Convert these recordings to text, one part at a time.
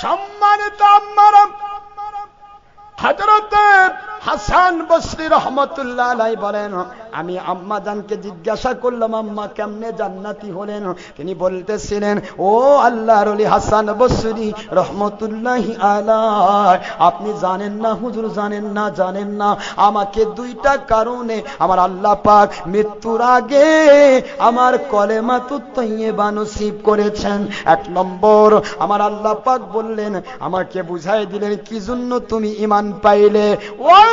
সম্মানিত আম্মারাম হজরতে হাসান বসরি রহমতুল্লাহ বলেন আমি আম্মা জানকে জিজ্ঞাসা করলাম, আম্মা কেমনে জান্নাতি হলেন? তিনি বলতেছিলেন, ও আল্লাহর অলি হাসান বসরি রহমতুল্লাহ আলাই আপনি জানেন না, হুজুর জানেন না জানেন না। আমাকে দুইটা কারণে আমার আল্লাহ পাক মৃত্যুর আগে আমার কলেমা তুত্তইয়েবা নসিব করেছেন। এক নম্বর, আমার আল্লাহ পাক বললেন, আমাকে বুঝাই দিলেন, কি জন্য তুমি ইমান পাইলে? ওই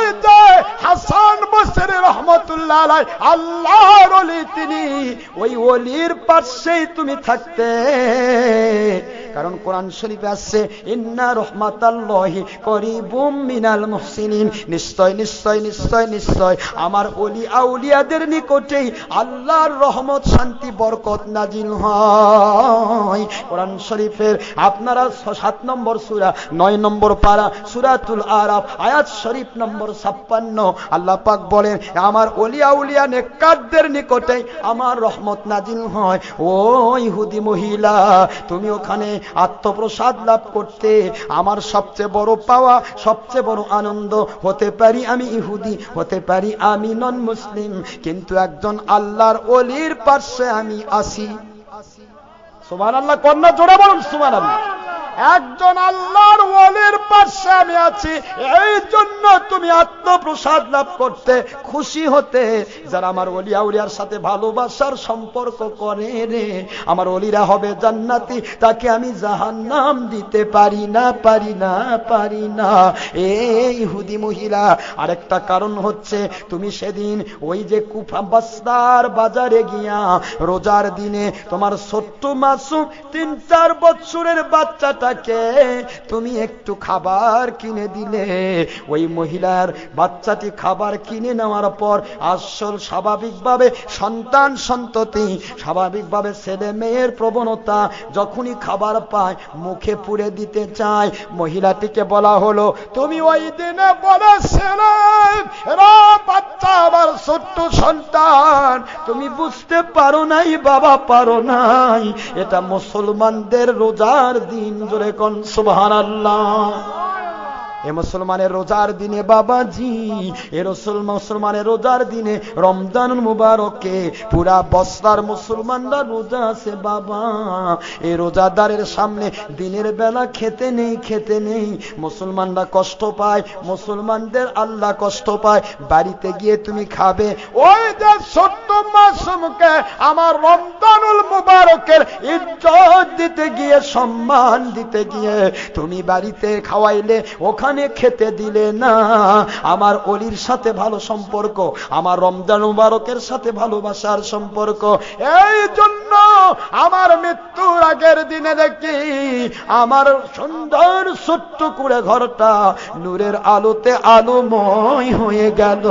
হাসান বসরে রহমতুল্লাহ আল্লাহর অলি তিনি। ওই অলির পাশেই তুমি থাকতে। কারণ কোরআন শরীফে আসছে ইন্না রহমাতাল্লাহি করিবুম মিনাল মুহসিনিন। নিশ্চয় নিশ্চয় নিশ্চয় নিশ্চয়। আমার অলি আউলিয়াদের নিকটেই আল্লাহর রহমত, শান্তি, বরকত নাজিল হয়। কোরআন শরীফের আপনারা সাত নম্বর সূরা, নয় নম্বর পারা, সূরাতুল আরাফ, আয়াত শরীফ নম্বর ছাপ্পান্ন। আল্লাহ পাক বলেন, আমার অলি আউলিয়া নেককারদের নিকটেই আমার রহমত নাজিল হয়। ও ইহুদি মহিলা, তুমি ওখানে আত্মপ্রসাদ লাভ করতে আমার সবচেয়ে বড় পাওয়া, সবচেয়ে বড় আনন্দ হতে পারি আমি ইহুদি, হতে পারি আমি নন মুসলিম কিন্তু একজন আল্লাহর অলির পার্শ্বে আমি আসি। সুমান আল্লাহ কন্যা জোড়া বলুন সুমান আল্লাহ একজন আল্লাহর ওয়ালির পাশে আমি আছি, এই জন্য তুমি আত্মপ্রসাদ লাভ করতে খুশি হতে। যারা আমার অলি আউলিয়ার সাথে ভালোবাসার সম্পর্ক করে রে, আমার অলিরা হবে জান্নাতি, তাকে আমি জাহান্নাম দিতে পারি না পারি না পারি না। এই ইহুদি মহিলা, আরেকটা কারণ হচ্ছে তুমি সেদিন ওই যে কুফা বাস্তার বাজারে গিয়া রোজার দিনে তোমার ছোট্ট মাসুম তিন চার বছরের বাচ্চাটাকে তুমি একটু খাবার কিনে দিলে। ওই মহিলার বাচ্চাটি খাবার কিনে নেওয়ার পর আসল স্বাভাবিকভাবে সন্তান সন্ততি, স্বাভাবিকভাবে ছেলে মেয়ের প্রবণতা যখনই খাবার পায়, মুখে পুড়ে দিতে চায়। মহিলাটিকে বলা হলো, তুমি ওই দিনে বলেছিলে বাচ্চা আমার ছোট্ট সন্তান। তুমি বুঝতে পারো নাই, বাবা পারো নাই। এটা মুসলমানদের রোজার দিন জোরে কন সুবহান এ মুসলমানের রোজার দিনে বাবাজি, এ রসুল মুসলমানের রোজার দিনে রমজান মুবারকে পুরা বস্তার মুসলমানরা রোজা আছে বাবা। এই রোজাদারের সামনে দিনের বেলা খেতে নেই খেতে নেই। মুসলমানরা কষ্ট পায়, মুসলমানদের আল্লাহ কষ্ট পায়। বাড়িতে গিয়ে তুমি খাবে। ওই যে ছোট্ট মাসুমকে আমার রমজানুল মুবারকের ইজ্জত দিতে গিয়ে, সম্মান দিতে গিয়ে তুমি বাড়িতে খাওয়াইলে, ওখানে খেতে দিলে না। আমার অলির সাথে ভালো সম্পর্ক, আমার রমজান মুবারকের সাথে ভালোবাসার সম্পর্ক। এই জন্য আমার মৃত্যুর আগের দিনে দেখি আমার সুন্দর ছোট্ট করে ঘরটা নূরের আলোতে আলোময় হয়ে গেল।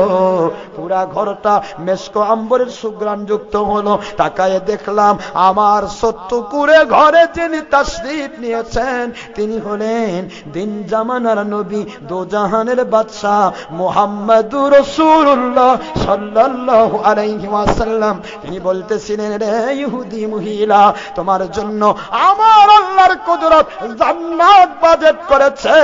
পুরা ঘরটা মেসকো আম্বরের সুগ্রাণ যুক্ত হলো। তাকায় দেখলাম আমার ছোট্ট করে ঘরে যিনি তাশরিফ নিয়েছেন, তিনি হলেন দিন জামানার নবী দো জাহানের বাদশাহ মোহাম্মদুর রসুল্লাহ সাল্লাল্লাহু আলাইহি তিনি বলতেছিলেন, রে ইহুদি মহিলা, তোমার জন্য আমার আল্লাহর কুদরত জান্নাত বাজেট করেছে।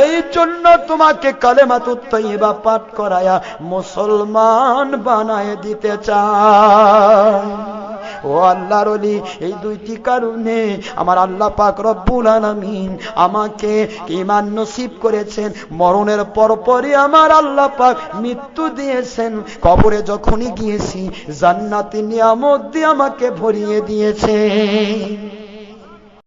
এই জন্য তোমাকে কালেমাতুত তৈবা পাঠ করায়া মুসলমান বানায় দিতে চায় ও আল্লাহর অলি এই দুইটি কারণে আমার আল্লাহ পাক রব্বুল আলমিন আমাকে ইমান নসিব করেছেন। মরণের পরপরই আমার আল্লাহ পাক মৃত্যু দিয়েছেন। কবরে যখনই গিয়েছি, জান্নাতি নিয়ামত দিয়ে আমাকে ভরিয়ে দিয়েছে।